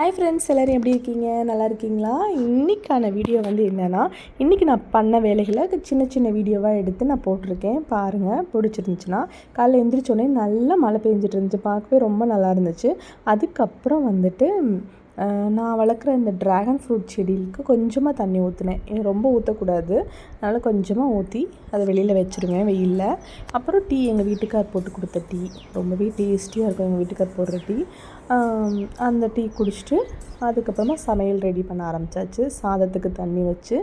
Hi friends எல்லோரும் எப்படி இருக்கீங்க? நல்லா இருக்கீங்களா? இன்றைக்கான வீடியோ வந்து என்னென்னா இன்றைக்கி நான் பண்ண வேலைகளை சின்ன சின்ன வீடியோவாக எடுத்து நான் போட்டிருக்கேன். பாருங்கள் பிடிச்சிருந்துச்சுன்னா காலைல எந்திரிச்சோடனே நல்லா மழை பெஞ்சிட்டு இருந்துச்சு. பார்க்கவே ரொம்ப நல்லா இருந்துச்சு. அதுக்கப்புறம் வந்துட்டு நான் வளர்க்குற இந்த ட்ராகன் ஃப்ரூட் செடிகளுக்கு கொஞ்சமாக தண்ணி ஊற்றினேன் ரொம்ப ஊற்றக்கூடாது அதனால் கொஞ்சமாக ஊற்றி அதை வெளியில் வச்சுருவேன் வெயிலில். அப்புறம் டீ எங்கள் வீட்டுக்கார் போட்டு கொடுத்த டீ. ரொம்பவே டேஸ்டியாக இருக்கும் எங்கள் வீட்டுக்கார் போடுற டீ. அந்த டீ குடிச்சிட்டு அதுக்கப்புறமா சமையல் ரெடி பண்ண ஆரம்பித்தாச்சு சாதத்துக்கு தண்ணி வச்சு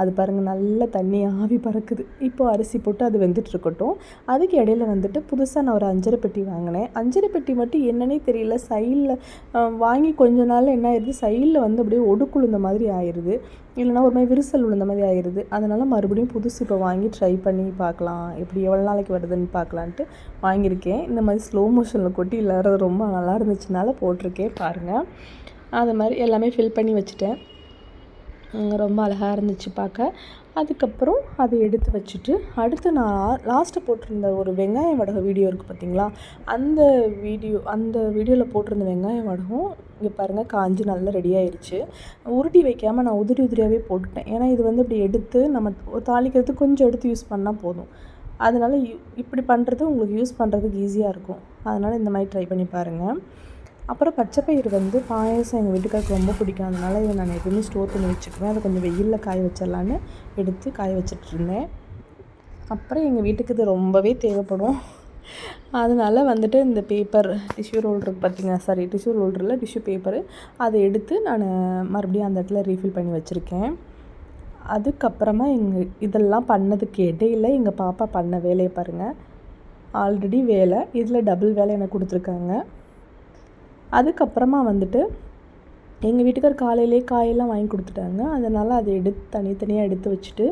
அது பாருங்கள் நல்ல தண்ணி ஆவி பறக்குது. இப்போ அரிசி போட்டு அது வெந்துட்டு இருக்கட்டும். அதுக்கு இடையில வந்துட்டு புதுசாக நான் ஒரு அஞ்சரை பெட்டி வாங்கினேன். அஞ்சரை பெட்டி மட்டும் என்னன்னே தெரியல. சைடில் வாங்கி கொஞ்ச நாள் என்ன ஆயிடுது சைடில் வந்து அப்படியே ஒடுக்குழுந்த மாதிரி ஆயிடுது இல்லைனா ஒரு மாதிரி விரிசல் விழுந்த மாதிரி ஆயிடுது. அதனால் மறுபடியும் புதுசு இப்போ வாங்கி ட்ரை பண்ணி பார்க்கலாம். எப்படி எவ்வளோ நாளைக்கு வருதுன்னு பார்க்கலான்ட்டு வாங்கியிருக்கேன். இந்த மாதிரி ஸ்லோ மோஷனில் கொட்டி இல்லாத ரொம்ப நல்லா இருந்துச்சுனால போட்டிருக்கேன். பாருங்கள் அது மாதிரி எல்லாமே ஃபில் பண்ணி வச்சுட்டேன். ரொம்ப அழகாக இருந்துச்சு பார்க்க. அதுக்கப்புறம் அதை எடுத்து வச்சுட்டு அடுத்து நான் லாஸ்ட்டு போட்டிருந்த ஒரு வெங்காயம் வடகம் வீடியோ இருக்குது பார்த்தீங்களா? அந்த வீடியோ அந்த வீடியோவில் போட்டிருந்த வெங்காயம் வடகம் இங்கே பாருங்கள் காஞ்சி நல்லா ரெடி ஆயிடுச்சு உருட்டி வைக்காமல் நான் உதிரி உதிரியாகவே போட்டுட்டேன். ஏன்னா இது வந்து இப்படி எடுத்து நம்ம தாளிக்கிறதுக்கு கொஞ்சம் எடுத்து யூஸ் பண்ணால் போதும். அதனால் இப்படி பண்ணுறது உங்களுக்கு யூஸ் பண்ணுறதுக்கு ஈஸியாக இருக்கும். அதனால் இந்த மாதிரி ட்ரை பண்ணி பாருங்கள் அப்புறம் பச்சைப்பயிறு வந்து பாயசம் எங்கள் வீட்டுக்காருக்கு ரொம்ப பிடிக்கும். அதனால் இதை நான் எப்பவுமே ஸ்டோர் பண்ணி வச்சுக்குவேன். அதை கொஞ்சம் வெயிலில் காய வச்சிடலான்னு எடுத்து காய வச்சிட்ருந்தேன் அப்புறம் எங்கள் வீட்டுக்கு இது ரொம்பவே தேவைப்படும். அதனால் வந்துட்டு இந்த பேப்பர் டிஷ்யூ ரோல் இருக்குது பார்த்தீங்க சாரி டிஷ்யூ ரோல்டரில் டிஷ்யூ பேப்பரு அதை எடுத்து நான் மறுபடியும் அந்த இடத்துல ரீஃபில் பண்ணி வச்சுருக்கேன். அதுக்கப்புறமா எங்கள் இதெல்லாம் பண்ணதுக்கு இடையில எங்கள் பாப்பா பண்ண வேலையை பாருங்கள் ஆல்ரெடி வேலை. இதில் டபுள் வேலை எனக்கு கொடுத்துருக்காங்க. அதுக்கப்புறமா வந்துட்டு எங்கள் வீட்டுக்கார் காலையிலே காயெல்லாம் வாங்கி கொடுத்துட்டாங்க. அதனால் அதை எடுத்து தனித்தனியாக எடுத்து வச்சுட்டு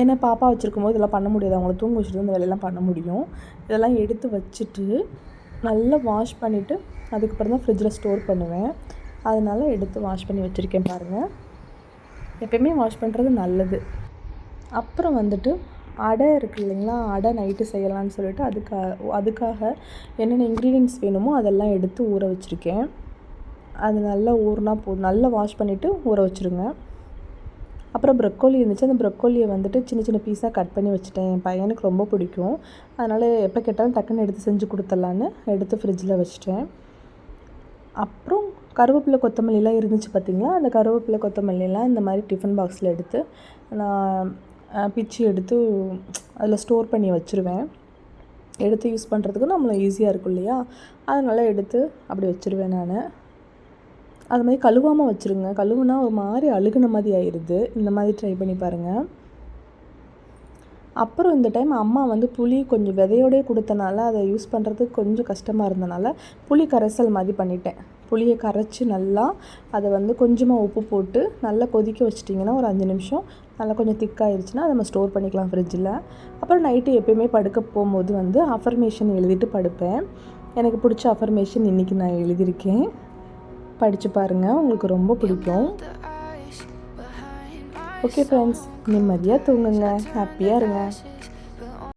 ஏன்னா பாப்பா வச்சுருக்கும் போது இதெல்லாம் பண்ண முடியாது. அவங்கள தூங்க வச்சுட்டு இந்த வேலையெல்லாம் பண்ண முடியும். இதெல்லாம் எடுத்து வச்சுட்டு நல்லா வாஷ் பண்ணிவிட்டு அதுக்கப்புறம் தான் ஃப்ரிட்ஜில் ஸ்டோர் பண்ணுவேன். அதனால் எடுத்து வாஷ் பண்ணி வச்சுருக்கேன் பாருங்கள் எப்பயுமே வாஷ் பண்ணுறது நல்லது. அப்புறம் வந்துட்டு அடை இருக்குது இல்லைங்களா? அடை நைட்டு செய்யலான்னு சொல்லிட்டு அதுக்காக அதுக்காக என்னென்ன இன்க்ரீடியன்ஸ் வேணுமோ அதெல்லாம் எடுத்து ஊற வச்சுருக்கேன். அது நல்லா ஊறினா போதும். நல்லா வாஷ் பண்ணிவிட்டு ஊற வச்சுருங்க. அப்புறம் ப்ரொக்கோலி இருந்துச்சு. அந்த ப்ரொக்கோலியை வந்துட்டு சின்ன சின்ன பீஸாக கட் பண்ணி வச்சுட்டேன். என் பையனுக்கு ரொம்ப பிடிக்கும். அதனால் எப்போ கேட்டாலும் டக்குன்னு எடுத்து செஞ்சு கொடுத்துட்லான்னு எடுத்து ஃப்ரிட்ஜில் வச்சுட்டேன். அப்புறம் கருவேப்பிலை கொத்தமல்லிலாம் இருந்துச்சு பார்த்திங்களா அந்த கருவேப்பிலை கொத்தமல்லிலாம் இந்த மாதிரி டிஃபன் பாக்ஸில் எடுத்து நான் பிச்சு எடுத்து அதில் ஸ்டோர் பண்ணி வச்சுருவேன். எடுத்து யூஸ் பண்ணுறதுக்கு நம்மளும் ஈஸியாக இருக்கும் இல்லையா? அதனால் எடுத்து அப்படி வச்சுருவேன் நான். அது மாதிரி கழுவாமல் வச்சுருங்க. கழுவுனா ஒரு மாதிரி அழுகுன மாதிரி ஆயிடுது இந்த மாதிரி ட்ரை பண்ணி பாருங்கள் அப்புறம் இந்த டைம் அம்மா வந்து புளி கொஞ்சம் விதையோடே கொடுத்தனால அதை யூஸ் பண்ணுறதுக்கு கொஞ்சம் கஷ்டமாக இருந்தனால புளி கரைசல் மாதிரி பண்ணிட்டேன். புளியை கரைச்சி நல்லா அதை வந்து கொஞ்சமாக உப்பு போட்டு நல்லா கொதிக்க வச்சிட்டிங்கன்னா ஒரு அஞ்சு நிமிஷம். நல்லா கொஞ்சம் திக்காயிருச்சுன்னா நம்ம ஸ்டோர் பண்ணிக்கலாம் ஃப்ரிட்ஜில் அப்புறம் நைட்டு எப்போயுமே படுக்க போகும்போது வந்து அஃபர்மேஷன் எழுதிட்டு படுப்பேன். எனக்கு பிடிச்ச அஃபர்மேஷன் இன்றைக்கி நான் எழுதியிருக்கேன். படித்து பாருங்கள் உங்களுக்கு ரொம்ப பிடிக்கும். ஓகே ஃப்ரெண்ட்ஸ் நிம்மதியாக தூங்குங்க. ஹாப்பியாக இருங்க.